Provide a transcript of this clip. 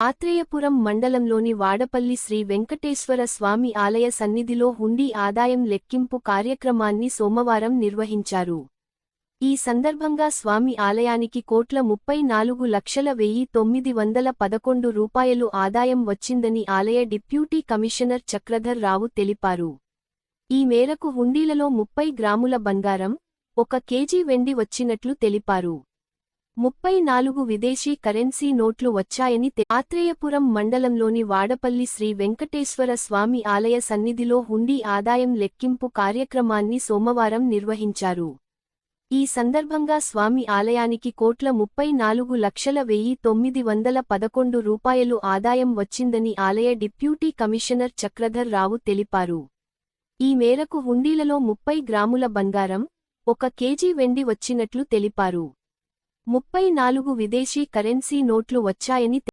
ఆత్రేయపురం మండలంలోని వాడపల్లి శ్రీ వెంకటేశ్వర స్వామి ఆలయ సన్నిధిలో హుండీ ఆదాయం లెక్కింపు కార్యక్రమాన్ని సోమవారం నిర్వహించారు. ఈ సందర్భంగా స్వామి ఆలయానికి కోట్ల ముప్పై నాలుగు లక్షల వెయ్యి తొమ్మిది వందల పదకొండు రూపాయలు ఆదాయం వచ్చిందని ఆలయ డిప్యూటీ కమిషనర్ చక్రధర్ రావు తెలిపారు. ఈ మేరకు హుండీలలో ముప్పై గ్రాముల బంగారం ఒక కేజీ వెండి వచ్చినట్లు తెలిపారు. ముప్పై నాలుగు విదేశీ కరెన్సీ నోట్లు వచ్చాయని ఆత్రేయపురం మండలంలోని వాడపల్లి శ్రీ వెంకటేశ్వర స్వామి ఆలయ సన్నిధిలో హుండీ ఆదాయం లెక్కింపు కార్యక్రమాన్ని సోమవారం నిర్వహించారు. ఈ సందర్భంగా స్వామి ఆలయానికి కోట్ల ముప్పై నాలుగు లక్షల వెయ్యి తొమ్మిది వందల పదకొండు రూపాయలు ఆదాయం వచ్చిందని ఆలయ డిప్యూటీ కమిషనర్ చక్రధర్ రావు తెలిపారు. ఈ మేరకు హుండీలలో ముప్పై గ్రాముల బంగారం ఒక కేజీ వెండి వచ్చినట్లు తెలిపారు. ముప్పై నాలుగు విదేశీ కరెన్సీ నోట్లు వచ్చాయని